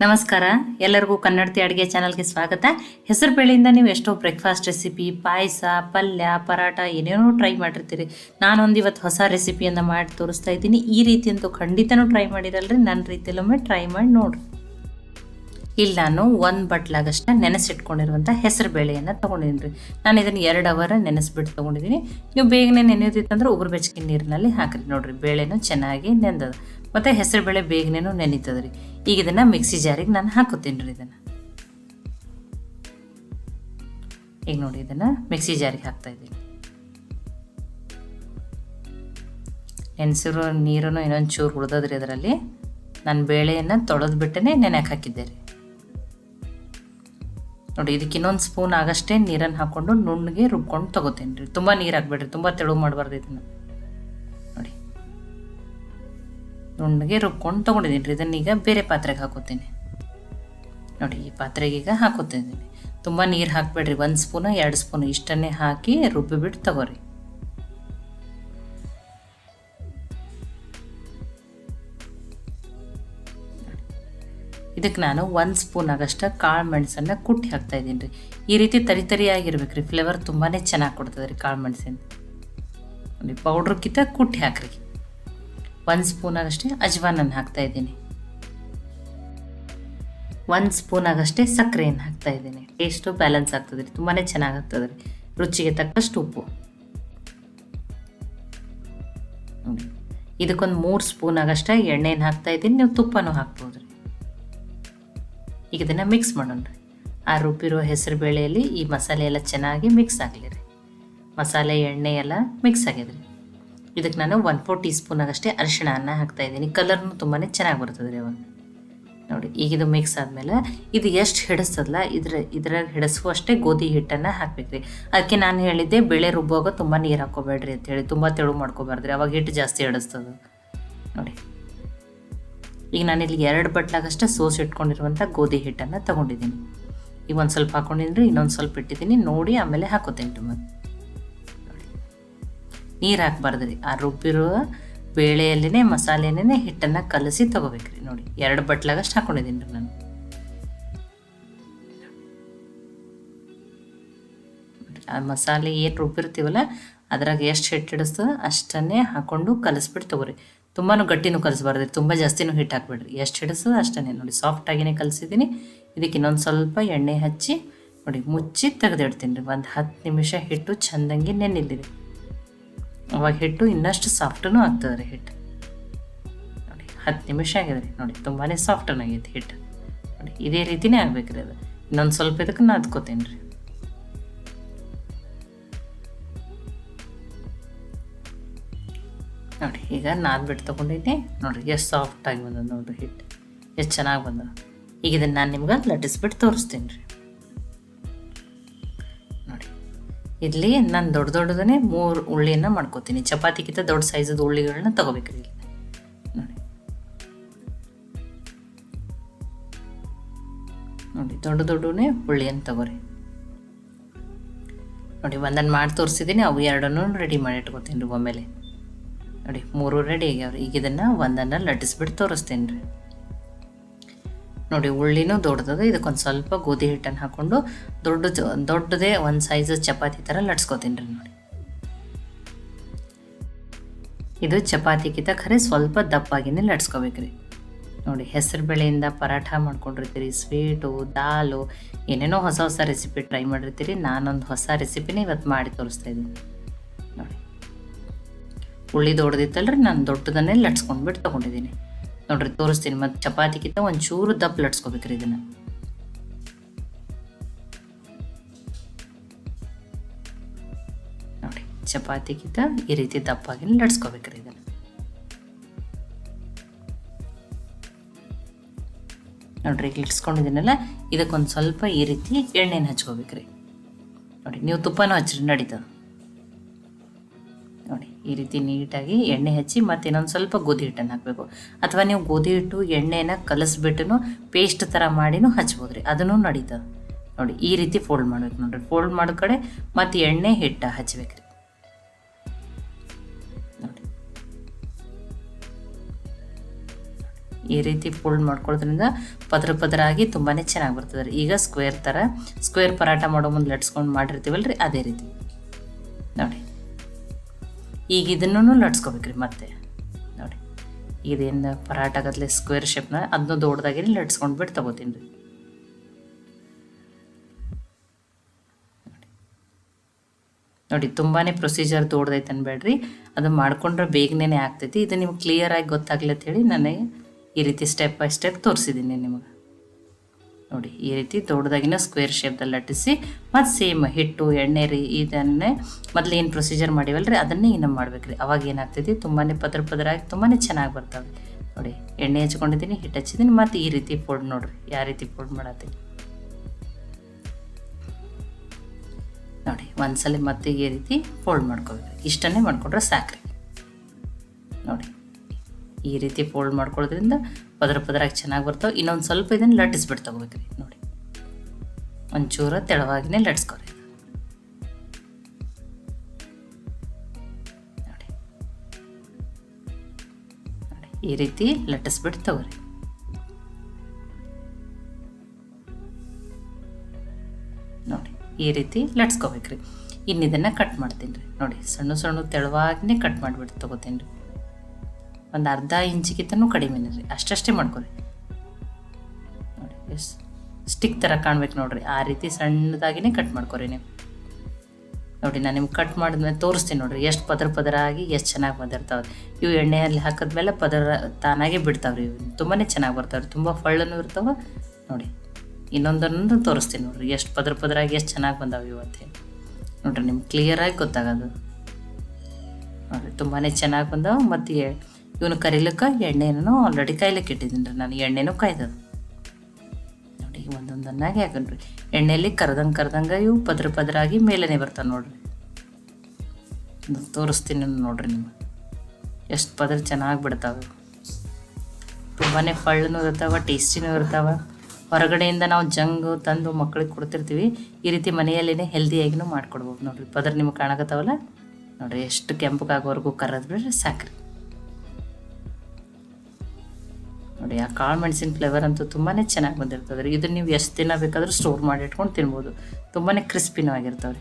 ನಮಸ್ಕಾರ. ಎಲ್ಲರಿಗೂ ಕನ್ನಡತಿ ಅಡುಗೆ ಚಾನಲ್ಗೆ ಸ್ವಾಗತ. ಹೆಸರು ಬೇಳೆಯಿಂದ ನೀವು ಎಷ್ಟೋ ಬ್ರೇಕ್ಫಾಸ್ಟ್ ರೆಸಿಪಿ ಪಾಯಸ, ಪಲ್ಯ ಪರಾಟ ಏನೇನೋ ಟ್ರೈ ಮಾಡಿರ್ತೀರಿ. ನಾನೊಂದು ಇವತ್ತು ಹೊಸ ರೆಸಿಪಿಯನ್ನು ಮಾಡಿ ತೋರಿಸ್ತಾ ಇದ್ದೀನಿ. ಈ ರೀತಿ ಅಂತೂ ಖಂಡಿತನೂ ಟ್ರೈ ಮಾಡಿರಲ್ರಿ. ನನ್ನ ರೀತಿಯಲ್ಲೊಮ್ಮೆ ಟ್ರೈ ಮಾಡಿ ನೋಡ್ರಿ. ಇಲ್ಲಿ ನಾನು ಒಂದು ಬಟ್ಲಾಗಷ್ಟ ನೆನೆಸಿಟ್ಕೊಂಡಿರುವಂಥ ಹೆಸರು ಬೇಳೆಯನ್ನು ತೊಗೊಂಡಿದ್ದೀನಿ. ನಾನು ಇದನ್ನು ಎರಡು ಅವರ್ ನೆನೆಸ್ಬಿಟ್ಟು ತೊಗೊಂಡಿದ್ದೀನಿ. ನೀವು ಬೇಗನೆ ನೆನೆಯೋದಿತ್ತಂದ್ರೆ ಉಗುರು ಬೆಚ್ಚಗಿನ ನೀರಿನಲ್ಲಿ ಹಾಕಿರಿ ನೋಡಿರಿ. ಬೇಳೆನೂ ಚೆನ್ನಾಗಿ ನೆಂದದ. ಮತ್ತು ಹೆಸರು ಬೇಳೆ ಬೇಗನೆನೂ ನೆನೀತದ ರೀ. ಈಗ ಇದನ್ನು ಮಿಕ್ಸಿ ಜಾರಿಗೆ ನಾನು ಹಾಕೋತೀನಿ ರೀ ಇದನ್ನು. ಈಗ ನೋಡಿ ಇದನ್ನು ಮಿಕ್ಸಿ ಜಾರಿಗೆ ಹಾಕ್ತಾ ಇದ್ದೀನಿ. ನೆನೆಸಿರೋ ನೀರೂ ಇನ್ನೊಂದು ಚೂರು ಉಳ್ದದ್ರಿ ಅದರಲ್ಲಿ ನಾನು ಬೇಳೆಯನ್ನು ತೊಳೆದು ಬಿಟ್ಟೇ ನೆನೆಯಕ್ಕೆ ಹಾಕಿದ್ದೆ ರೀ. ನೋಡಿ ಇದಕ್ಕೆ ಇನ್ನೊಂದು ಸ್ಪೂನ್ ಆಗಷ್ಟೇ ನೀರನ್ನು ಹಾಕ್ಕೊಂಡು ನುಣ್ಣಗೆ ರುಬ್ಕೊಂಡು ತೊಗೋತೀನಿ ರೀ ತುಂಬ ನೀರು ಹಾಕ್ಬೇಡ್ರಿ ತುಂಬ ತೆಳು ಮಾಡಬಾರ್ದು ಇದನ್ನು. ನುಣ್ಣಗೆ ರುಬ್ಕೊಂಡು ತೊಗೊಂಡಿದ್ದೀನಿ ರೀ. ಇದನ್ನೀಗ ಬೇರೆ ಪಾತ್ರೆಗೆ ಹಾಕೋತೀನಿ. ನೋಡಿ, ಈ ಪಾತ್ರೆಗೆ ಈಗ ಹಾಕೋತಿದ್ದೀನಿ. ತುಂಬ ನೀರು ಹಾಕಬೇಡ್ರಿ. ಒಂದು ಸ್ಪೂನು, ಎರಡು ಸ್ಪೂನು ಇಷ್ಟನ್ನೇ ಹಾಕಿ ರುಬ್ಬಿಬಿಟ್ಟು ತಗೋರಿ. ಇದಕ್ಕೆ ನಾನು ಒಂದು ಸ್ಪೂನ್ ಆಗಷ್ಟ ಕಾಳು ಮೆಣಸನ್ನು ಕುಟ್ಟಿ ಹಾಕ್ತಾ ಇದ್ದೀನಿ ರೀ. ಈ ರೀತಿ ತರಿ ತರಿಯಾಗಿರ್ಬೇಕು ರೀ. ಫ್ಲೇವರ್ ತುಂಬಾ ಚೆನ್ನಾಗಿ ಕೊಡ್ತದೆ ರೀ ಕಾಳು ಮೆಣಸಿನ ನೋಡಿ ಪೌಡ್ರಕ್ಕಿಂತ ಕುಟ್ಟಿ ಹಾಕ್ರಿ. ಒಂದು ಸ್ಪೂನ್ ಆಗಷ್ಟೇ ಅಜ್ವಾನನ್ನು ಹಾಕ್ತಾ ಇದ್ದೀನಿ. ಒಂದು ಸ್ಪೂನ್ ಆಗಷ್ಟೇ ಸಕ್ಕರೆಯನ್ನು ಹಾಕ್ತಾ ಇದ್ದೀನಿ. ಟೇಸ್ಟು ಬ್ಯಾಲೆನ್ಸ್ ಆಗ್ತದೆ ರೀ. ತುಂಬಾ ಚೆನ್ನಾಗಿ ಆಗ್ತದೆ ರೀ. ರುಚಿಗೆ ತಕ್ಕಷ್ಟು ಉಪ್ಪು. ಇದಕ್ಕೊಂದು ಮೂರು ಸ್ಪೂನ್ ಆಗಷ್ಟೇ ಎಣ್ಣೆನ ಹಾಕ್ತಾ ಇದ್ದೀನಿ. ನೀವು ತುಪ್ಪನೂ ಹಾಕ್ಬೋದು ರೀ. ಈಗ ಇದನ್ನು ಮಿಕ್ಸ್ ಮಾಡೋಣ ರೀ. ಆ ರುಬ್ಬಿರೋ ಹೆಸರು ಬೇಳೆಯಲ್ಲಿ ಈ ಮಸಾಲೆ ಎಲ್ಲ ಚೆನ್ನಾಗಿ ಮಿಕ್ಸ್ ಆಗಲಿ ರೀ. ಮಸಾಲೆ, ಎಣ್ಣೆ ಎಲ್ಲ ಮಿಕ್ಸ್ ಆಗಿದೆ ರೀ ಇದಕ್ಕೆ ನಾನು ಒನ್ ಫೋರ್ ಟೀ ಸ್ಪೂನ್ ಆಗಷ್ಟೇ ಅರಿಶಿಣನ ಹಾಕ್ತಾ ಇದ್ದೀನಿ. ಕಲರ್ನು ತುಂಬಾ ಚೆನ್ನಾಗಿ ಬರ್ತದೆ ರೀ ಅವಾಗ. ನೋಡಿ, ಈಗ ಇದು ಮಿಕ್ಸ್ ಆದಮೇಲೆ ಇದು ಎಷ್ಟು ಹಿಡಿಸ್ತದಲ್ಲ ಇದ್ರ ಇದ್ರಾಗ ಹಿಡಿಸುವಷ್ಟೇ ಗೋಧಿ ಹಿಟ್ಟನ್ನು ಹಾಕ್ಬೇಕು ರೀ. ಅದಕ್ಕೆ ನಾನು ಹೇಳಿದ್ದೆ ಬೇಳೆ ರುಬ್ಬುವಾಗ ತುಂಬ ನೀರು ಹಾಕೋಬೇಡ್ರಿ ಅಂತೇಳಿ ತುಂಬ ತೆಳು ಮಾಡ್ಕೋಬಾರ್ದ್ರಿ. ಅವಾಗ ಹಿಟ್ಟು ಜಾಸ್ತಿ ಹಿಡಿಸ್ತದೆ. ನೋಡಿ. ಈಗ ನಾನಿಲ್ಲಿ ಎರಡು ಬಟ್ಲಾಗಷ್ಟೇ ಸೋಸ್ ಇಟ್ಕೊಂಡಿರುವಂಥ ಗೋಧಿ ಹಿಟ್ಟನ್ನು ತೊಗೊಂಡಿದ್ದೀನಿ. ಈಗ ಒಂದು ಸ್ವಲ್ಪ ಹಾಕ್ಕೊಂಡಿದ್ರಿ ಇನ್ನೊಂದು ಸ್ವಲ್ಪ ಇಟ್ಟಿದ್ದೀನಿ. ನೋಡಿ, ಆಮೇಲೆ ಹಾಕೋತೀನಿ ನೋಡಿ ನೀರು ಹಾಕ್ಬಾರ್ದು ರೀ ಆ ರುಬ್ಬಿರೋ ಬೇಳೆಯಲ್ಲೇ ಮಸಾಲೆನೇ ಹಿಟ್ಟನ್ನು ಕಲಸಿ ತೊಗೋಬೇಕ್ರಿ ನೋಡಿ. ಎರಡು ಬಟ್ಲಾಗಷ್ಟು ಹಾಕೊಂಡಿದ್ದೀನಿ ರೀ ನಾನು. ಆ ಮಸಾಲೆ ಏನು ರುಬ್ಬಿರ್ತೀವಲ್ಲ, ಅದ್ರಾಗ ಎಷ್ಟು ಹಿಟ್ಟು ಹಿಡಿಸ್ತದೆ ಅಷ್ಟನ್ನೇ ಹಾಕ್ಕೊಂಡು ಕಲಿಸ್ಬಿಟ್ಟು ತೊಗೊರಿ. ತುಂಬಾ ಗಟ್ಟಿನೂ ಕಲಿಸ್ಬಾರ್ದು ತುಂಬ ಜಾಸ್ತಿನೂ ಹಿಟ್ಟು ಹಾಕ್ಬೇಡ್ರಿ. ಎಷ್ಟು ಹಿಡಿಸ್ತದೆ ಅಷ್ಟನ್ನೇ ನೋಡಿ. ಸಾಫ್ಟ್ ಆಗಿನೇ ಕಲಿಸಿದ್ದೀನಿ. ಇದಕ್ಕೆ ಇನ್ನೊಂದು ಸ್ವಲ್ಪ ಎಣ್ಣೆ ಹಚ್ಚಿ ನೋಡಿ, ಮುಚ್ಚಿ ತೆಗೆದಿಡ್ತೀನಿ ರೀ. ಒಂದು ಹತ್ತು ನಿಮಿಷ ಹಿಟ್ಟು ಚೆಂದಂಗೆ ನೆನಿಲ್ಲಿರಿ ಅವಾಗ ಹಿಟ್ಟು ಇನ್ನಷ್ಟು ಸಾಫ್ಟೂ ಆಗ್ತದೆ ರೀ ಹಿಟ್ಟು. ನೋಡಿ, ಹತ್ತು ನಿಮಿಷ ಆಗಿದೆ ರೀ. ನೋಡಿ ತುಂಬಾ ಸಾಫ್ಟನ್ ಆಗೈತೆ ಹಿಟ್ಟು. ನೋಡಿ, ಇದೇ ರೀತಿನೇ ಆಗ್ಬೇಕು ರೀ ಅದು. ಇನ್ನೊಂದು ಸ್ವಲ್ಪ ಇದಕ್ಕೆ ನಾದ್ಕೋತೇನೆ ರೀ. ನೋಡಿ, ಈಗ ನಾದ್ಬಿಟ್ಟು ತೊಗೊಂಡಿದ್ದೆ ನೋಡಿರಿ ಎಷ್ಟು ಸಾಫ್ಟ್ ಆಗಿ ಬಂದದ ನೋಡಿರಿ ಹಿಟ್ಟು. ಎಷ್ಟು ಚೆನ್ನಾಗಿ ಬಂದದ. ಈಗ ಇದನ್ನು ನಾನು ನಿಮ್ಗೆ ಲಟ್ಟಿಸ್ಬಿಟ್ಟು ತೋರಿಸ್ತೀನಿ ರೀ. ಇಲ್ಲಿ ನಾನು ದೊಡ್ಡ ದೊಡ್ಡದನ್ನೇ ಮೂರು ಉಳ್ಳಿಯನ್ನು ಮಾಡ್ಕೋತೀನಿ. ಚಪಾತಿಗಿಂತ ದೊಡ್ಡ ಸೈಜದ ಉಳ್ಳಿಗಳನ್ನ ತಗೋಬೇಕ್ರಿ ಇಲ್ಲಿ ನೋಡಿ. ನೋಡಿ, ದೊಡ್ಡ ದೊಡ್ಡನೇ ಉಳ್ಳಿಯನ್ನು ತಗೋರಿ. ನೋಡಿ ಒಂದನ್ನು ಮಾಡಿ ತೋರಿಸಿದ್ದೀನಿ ಅವು ಎರಡನ್ನೂ ರೆಡಿ ಮಾಡಿ ಇಟ್ಕೋತೀನಿ ರೀ ಒಮ್ಮೆಲೆ ನೋಡಿ, ಮೂರು ರೆಡಿ ಆಗ್ಯಾವ್ರಿ. ಈಗ ಇದನ್ನು ಒಂದನ್ನು ಲಟ್ಟಿಸ್ಬಿಟ್ಟು ತೋರಿಸ್ತೀನಿ ರೀ. ನೋಡಿ ಉಳ್ಳಿನೂ ದೊಡ್ಡದದ ಇದಕ್ಕೊಂದು ಸ್ವಲ್ಪ ಗೋಧಿ ಹಿಟ್ಟನ್ನು ಹಾಕ್ಕೊಂಡು ದೊಡ್ಡ ದೊಡ್ಡದೇ ಒಂದು ಸೈಜ್ ಚಪಾತಿ ಥರ ಲಟ್ಸ್ಕೊತೀನಿ ರೀ ನೋಡಿ. ಇದು ಚಪಾತಿಗಿಂತ ಖರೆ ಸ್ವಲ್ಪ ದಪ್ಪಾಗಿನೇ ಲಟ್ಸ್ಕೊಬೇಕ್ರಿ ನೋಡಿ, ಹೆಸರು ಬೇಳೆಯಿಂದ ಪರಾಠ ಮಾಡ್ಕೊಂಡಿರ್ತೀರಿ ಸ್ವೀಟು ದಾಲು, ಏನೇನೋ ಹೊಸ ಹೊಸ ರೆಸಿಪಿ ಟ್ರೈ ಮಾಡಿರ್ತೀರಿ, ನಾನೊಂದು ಹೊಸ ರೆಸಿಪಿನೇ ಇವತ್ತು ಮಾಡಿ ತೋರಿಸ್ತಾ ಇದ್ದೀನಿ. ನೋಡಿ. ಉಳ್ಳಿ ದೊಡ್ಡದಿತ್ತಲ್ರಿ, ನಾನು ದೊಡ್ಡದನ್ನೇ ಲಟ್ಸ್ಕೊಂಡ್ಬಿಟ್ಟು ತೊಗೊಂಡಿದ್ದೀನಿ. ನೋಡ್ರಿ, ತೋರಿಸ್ತೀನಿ. ಮತ್ತು ಚಪಾತಿಗಿಂತ ಒಂದು ಚೂರು ದಪ್ಪ ಲಟ್ಸ್ಕೊಬೇಕ್ರಿ ಇದನ್ನು. ನೋಡಿ ಚಪಾತಿಗಿಂತ ಈ ರೀತಿ ದಪ್ಪಾಗಿ ಲಟ್ಸ್ಕೊಬೇಕ್ರಿ ಇದನ್ನು. ನೋಡ್ರಿ, ಈಗ ಇದಕ್ಕೊಂದು ಸ್ವಲ್ಪ ಈ ರೀತಿ ಎಣ್ಣೆನ ಹಚ್ಕೋಬೇಕ್ರಿ. ನೋಡಿ ನೀವು ತುಪ್ಪನೂ ಹಚ್ಚಿರಿ ನಡೀತದೆ. ನೋಡಿ ಈ ರೀತಿ ನೀಟಾಗಿ ಎಣ್ಣೆ ಹಚ್ಚಿ ಮತ್ತು ಇನ್ನೊಂದು ಸ್ವಲ್ಪ ಗೋಧಿ ಹಿಟ್ಟನ್ನು ಹಾಕಬೇಕು. ಅಥವಾ ನೀವು ಗೋಧಿ ಹಿಟ್ಟು, ಎಣ್ಣೆನ ಕಲಸ್ಬಿಟ್ಟು ಪೇಸ್ಟ್ ಥರ ಮಾಡಿನೂ ಹಚ್ಬೋದು ರೀ ಅದನ್ನು ನಡೀತದೆ. ನೋಡಿ, ಈ ರೀತಿ ಫೋಲ್ಡ್ ಮಾಡ್ಬೇಕು ನೋಡಿರಿ. ಫೋಲ್ಡ್ ಮಾಡೋ ಕಡೆ ಮತ್ತು ಎಣ್ಣೆ, ಹಿಟ್ಟು ಹಚ್ಬೇಕು ರೀ ನೋಡಿ. ಈ ರೀತಿ ಫೋಲ್ಡ್ ಮಾಡ್ಕೊಳ್ಳೋದ್ರಿಂದ ಪದರ ಪದ್ರ ಆಗಿ ತುಂಬಾ ಚೆನ್ನಾಗಿ ಬರ್ತದೆ ರೀ ಈಗ ಸ್ಕ್ವೇರ್ ಥರ ಸ್ಕ್ವೇರ್ ಪರಾಟ ಮಾಡೋ ಮುಂದೆ ಲಟ್ಸ್ಕೊಂಡು ಮಾಡಿರ್ತೀವಲ್ಲ ರೀ ಅದೇ ರೀತಿ. ನೋಡಿ. ಈಗ ಇದನ್ನು ಲಟ್ಸ್ಕೊಬೇಕ್ರಿ ಮತ್ತೆ. ನೋಡಿ ಇದೇನು ಪರಾಟ ಗದ್ಲೆ ಸ್ಕ್ವೇರ್ ಶೇಪ್ನ ಅದನ್ನ ದೊಡ್ಡದಾಗಿ ಲಟ್ಸ್ಕೊಂಡು ಬಿಟ್ಟು ತಗೋತೀನಿ ರೀ. ನೋಡಿ ತುಂಬಾ ಪ್ರೊಸೀಜರ್ ದೊಡ್ಡದೈತೆ ಅನ್ಬೇಡ್ರಿ. ಅದು ಮಾಡ್ಕೊಂಡ್ರೆ ಬೇಗನೆ ಆಗ್ತೈತಿ. ಇದು ನಿಮ್ಗೆ ಕ್ಲಿಯರಾಗಿ ಗೊತ್ತಾಗ್ಲಿ ಅಂತ ಹೇಳಿ ನನಗೆ ಈ ರೀತಿ ಸ್ಟೆಪ್ ಬೈ ಸ್ಟೆಪ್ ತೋರಿಸಿದ್ದೀನಿ ನಿಮಗೆ. ನೋಡಿ, ಈ ರೀತಿ ದೊಡ್ಡದಾಗಿನ ಸ್ಕ್ವೇರ್ ಶೇಪ್ದಲ್ಲಿ ಲಟ್ಟಿಸಿ ಮತ್ತು ಸೇಮ್ ಹಿಟ್ಟು, ಎಣ್ಣೆ ರೀ ಇದನ್ನೇ ಮೊದಲು ಏನು ಪ್ರೊಸೀಜರ್ ಮಾಡಿವಲ್ಲ ರೀ ಅದನ್ನೇ ಇನ್ನೂ ಮಾಡ್ಬೇಕು ರೀ ಅವಾಗ ಏನಾಗ್ತೈತಿ ತುಂಬಾ ಪದ್ರ ಪದರಾಗಿ ತುಂಬಾ ಚೆನ್ನಾಗಿ ಬರ್ತವೆ ನೋಡಿ, ಎಣ್ಣೆ ಹಚ್ಕೊಂಡಿದ್ದೀನಿ ಹಿಟ್ಟು ಹಚ್ಚಿದ್ದೀನಿ ಮತ್ತು ಈ ರೀತಿ ಫೋಲ್ಡ್ ನೋಡ್ರಿ ಯಾವ ರೀತಿ ಫೋಲ್ಡ್ ಮಾಡತ್ತೀನಿ ನೋಡಿ, ಒಂದ್ಸಲ ಮತ್ತೆ ಈ ರೀತಿ ಫೋಲ್ಡ್ ಮಾಡ್ಕೋಬೇಕು. ಇಷ್ಟನ್ನೇ ಮಾಡ್ಕೊಂಡ್ರೆ ಸಾಕ್ರಿ. ನೋಡಿ ಈ ರೀತಿ ಫೋಲ್ಡ್ ಮಾಡ್ಕೊಳ್ಳೋದ್ರಿಂದ ಪದರ ಪದರಾಗಿ ಚೆನ್ನಾಗಿ ಬರ್ತಾವೆ. ಇನ್ನೊಂದು ಸ್ವಲ್ಪ ಇದನ್ನು ಲಟ್ಟಿಸ್ಬಿಟ್ಟು ತಗೋಬೇಕ್ರಿ, ನೋಡಿ. ಒಂಚೂರ ತೆಳವಾಗಿನೇ ಲಟ್ಸ್ಕೊರಿ ನೋಡಿ. ಈ ರೀತಿ ಲಟ್ಟಿಸ್ಬಿಟ್ಟು ತಗೋರಿ. ನೋಡಿ, ಈ ರೀತಿ ಲಟ್ಸ್ಕೋಬೇಕ್ರಿ ಇನ್ನು ಇದನ್ನು ಕಟ್ ಮಾಡ್ತೀನಿ ರೀ. ನೋಡಿ, ಸಣ್ಣ ಸಣ್ಣ ತೆಳುವಾಗಿನೇ ಕಟ್ ಮಾಡಿಬಿಟ್ಟು ತೊಗೋತೀನಿ ರೀ. ಒಂದು ಅರ್ಧ ಇಂಚಿಗಿಂತನೂ ಕಡಿಮೆನೇ ರೀ ಅಷ್ಟಷ್ಟೇ ಮಾಡ್ಕೊರಿ. ನೋಡಿ, ಎಸ್ ಸ್ಟಿಕ್ ಥರ ಕಾಣ್ಬೇಕು ನೋಡ್ರಿ. ಆ ರೀತಿ ಸಣ್ಣದಾಗಿನೇ ಕಟ್ ಮಾಡ್ಕೊರಿ ನೀವು. ನೋಡಿ, ನಾನು ನಿಮ್ಗೆ ಕಟ್ ಮಾಡಿದ್ಮೇಲೆ ತೋರಿಸ್ತೀನಿ ನೋಡ್ರಿ. ಎಷ್ಟು ಪದರ ಪದರ ಆಗಿ ಎಷ್ಟು ಚೆನ್ನಾಗಿ ಬಂದಿರ್ತಾವೆ ಇವು ಎಣ್ಣೆಯಲ್ಲಿ ಹಾಕಿದ್ಮೇಲೆ ಪದರ ತಾನಾಗೆ ಬಿಡ್ತಾವ್ರಿ. ಇವು ತುಂಬಾ ಚೆನ್ನಾಗಿ ಬರ್ತಾವ್ರಿ. ತುಂಬ ಫಳ್ಳನೂ ಇರ್ತಾವ. ನೋಡಿ, ಇನ್ನೊಂದನ್ನೊಂದು ತೋರಿಸ್ತೀನಿ ನೋಡ್ರಿ. ಎಷ್ಟು ಪದರ ಪದರಾಗಿ ಎಷ್ಟು ಚೆನ್ನಾಗಿ ಬಂದಾವೆ ಇವತ್ತೆ ನೋಡ್ರಿ, ನಿಮ್ಗೆ ಕ್ಲಿಯರಾಗಿ ಗೊತ್ತಾಗೋದು. ನೋಡ್ರಿ ತುಂಬಾ ಚೆನ್ನಾಗಿ ಬಂದಾವೆ. ಮತ್ತು ಇವನು ಕರಿಲಿಕ್ಕೆ, ಎಣ್ಣೆನೂ ಆಲ್ರೆಡಿ ಕಾಯ್ಲಿಕ್ಕೆ ಇಟ್ಟಿದ್ದೀನಿ ರೀ ನಾನು. ಎಣ್ಣೆನೂ ಕಾಯ್ದದ ನೋಡಿ, ಒಂದೊಂದನ್ನಾಗಿ ಹಾಕೊಂಡ್ರಿ ಎಣ್ಣೆಯಲ್ಲಿ ಕರ್ದಂಗೆ ಕರ್ದಂಗೆ ಇವು ಪದ್ರ ಪದರಾಗಿ ಮೇಲೇ ಬರ್ತಾವೆ ನೋಡ್ರಿ. ತೋರಿಸ್ತೀನಿ ನೋಡ್ರಿ ನಿಮ್ಗೆ. ಎಷ್ಟು ಪದ್ರ ಚೆನ್ನಾಗಿ ಬಿಡ್ತಾವೆ. ತುಂಬಾ ಫಳ್ಳನೂ ಇರ್ತಾವೆ, ಟೇಸ್ಟಿನೂ ಇರ್ತಾವೆ. ಹೊರಗಡೆಯಿಂದ ನಾವು ಜಂಗು ತಂದು ಮಕ್ಕಳಿಗೆ ಕೊಡ್ತಿರ್ತೀವಿ. ಈ ರೀತಿ ಮನೆಯಲ್ಲೇ ಹೆಲ್ದಿಯಾಗಿನೂ ಮಾಡ್ಕೊಡ್ಬೋದು ನೋಡ್ರಿ. ಪದ್ರ ನಿಮ್ಗೆ ಕಾಣಕತ್ತಾವಲ್ಲ? ನೋಡ್ರಿ, ಎಷ್ಟು ಕೆಂಪಗಾಗೋವರೆಗೂ ಕರೆದ್ಬಿಟ್ರೆ ಸಾಕ್ರಿ. ನೋಡಿ, ಆ ಕಾಳು ಮೆಣಸಿನ ಫ್ಲೇವರ್ ಅಂತೂ ತುಂಬಾ ಚೆನ್ನಾಗಿ ಬಂದಿರ್ತದೆ ರೀ. ಇದನ್ನು ನೀವು ಎಷ್ಟು ದಿನ ಬೇಕಾದರೂ ಸ್ಟೋರ್ ಮಾಡಿ ಇಟ್ಕೊಂಡು ತಿನ್ಬೋದು. ತುಂಬಾ ಕ್ರಿಸ್ಪಿನೂ ಆಗಿರ್ತಾವೆ ರೀ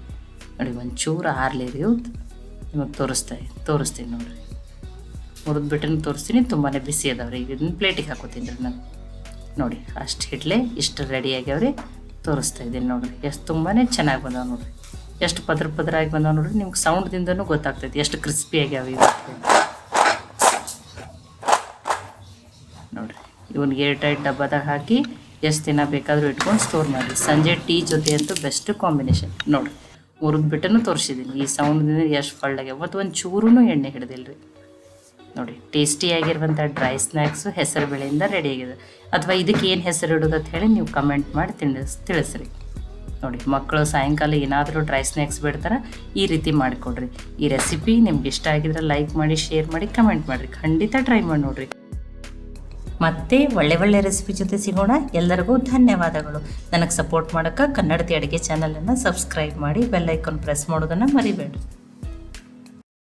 ನೋಡಿ, ಒಂಚೂರು ಆರ್ಲಿ ರೀ ನಿಮಗೆ ತೋರಿಸ್ತಾ, ತೋರಿಸ್ತೀನಿ ನೋಡಿರಿ. ಮುರಿದು ಬಿಟ್ಟು ತೋರಿಸ್ತೀನಿ ತುಂಬಾ ಬಿಸಿ ಅದಾವೆ ರೀ ಇದನ್ನ ಪ್ಲೇಟಿಗೆ ಹಾಕೋತೀನಿ ರೀ ನಾನು. ನೋಡಿ, ಅಷ್ಟು ಹಿಡ್ಲೆ, ಇಷ್ಟು ರೆಡಿ ಆಗ್ಯಾವ್ರಿ. ತೋರಿಸ್ತಾ ಇದ್ದೀನಿ ನೋಡಿರಿ. ಎಷ್ಟು ತುಂಬಾ ಚೆನ್ನಾಗಿ ಬಂದಾವೆ ನೋಡಿರಿ. ಎಷ್ಟು ಪದ್ರ ಪದರಾಗಿ ಬಂದಾವೆ ನೋಡಿರಿ. ನಿಮ್ಗೆ ಸೌಂಡ್ದಿಂದನೂ ಗೊತ್ತಾಗ್ತೈತಿ. ಎಷ್ಟು ಕ್ರಿಸ್ಪಿ ಆಗ್ಯಾವ ಇವು ಇವನ್ಗೆ ಏರ್ ಟೈಟ್ ಡಬ್ಬದಾಗ ಹಾಕಿ ಎಷ್ಟು ದಿನ ಬೇಕಾದರೂ ಇಟ್ಕೊಂಡು ಸ್ಟೋರ್ ಮಾಡಿ. ಸಂಜೆ ಟೀ ಜೊತೆ ಅಂತೂ ಬೆಸ್ಟ್ ಕಾಂಬಿನೇಷನ್ ನೋಡಿ ಬಿಟ್ಟನು ತೋರಿಸಿದ್ದೀನಿ ಈ ಸೌಂಡ್ದಿಂದ ಎಷ್ಟು ಫಳ್ಳಾಗ್ಯಾವ ಮತ್ತು ಒಂದು ಚೂರೂ ಎಣ್ಣೆ ಹಿಡ್ದಿಲ್ಲ ರೀ ನೋಡಿ ಟೇಸ್ಟಿಯಾಗಿರುವಂಥ ಡ್ರೈ ಸ್ನ್ಯಾಕ್ಸು ಹೆಸರು ಬೆಳೆಯಿಂದ ರೆಡಿ ಆಗಿದೆ. ಅಥವಾ ಇದಕ್ಕೆ ಏನು ಹೆಸರು ಇಡೋದು ಅಂತ ಹೇಳಿ ನೀವು ಕಮೆಂಟ್ ಮಾಡಿ ತಿಳಿಸ್ ತಿಳಿಸ್ರಿ. ನೋಡಿ, ಮಕ್ಕಳು ಸಾಯಂಕಾಲ ಏನಾದರೂ ಡ್ರೈ ಸ್ನ್ಯಾಕ್ಸ್ ಬಿಡ್ತಾರೆ, ಈ ರೀತಿ ಮಾಡಿಕೊಡ್ರಿ. ಈ ರೆಸಿಪಿ ನಿಮ್ಗೆ ಇಷ್ಟ ಆಗಿದ್ರೆ ಲೈಕ್ ಮಾಡಿ ಶೇರ್ ಮಾಡಿ ಕಮೆಂಟ್ ಮಾಡಿರಿ. ಖಂಡಿತ ಟ್ರೈ ಮಾಡಿ ನೋಡಿರಿ. ಮತ್ತೆ ಒಳ್ಳೆ ಒಳ್ಳೆ ರೆಸಿಪಿ ಜೊತೆ ಸಿಗೋಣ. ಎಲ್ಲರಿಗೂ ಧನ್ಯವಾದಗಳು. ನನಗೆ ಸಪೋರ್ಟ್ ಮಾಡೋಕ್ಕೆ ಕನ್ನಡತಿ ಅಡುಗೆ ಚಾನಲನ್ನು ಸಬ್ಸ್ಕ್ರೈಬ್ ಮಾಡಿ ಬೆಲ್ಲೈಕನ್ ಪ್ರೆಸ್ ಮಾಡೋದನ್ನು ಮರಿಬೇಡ್ರಿ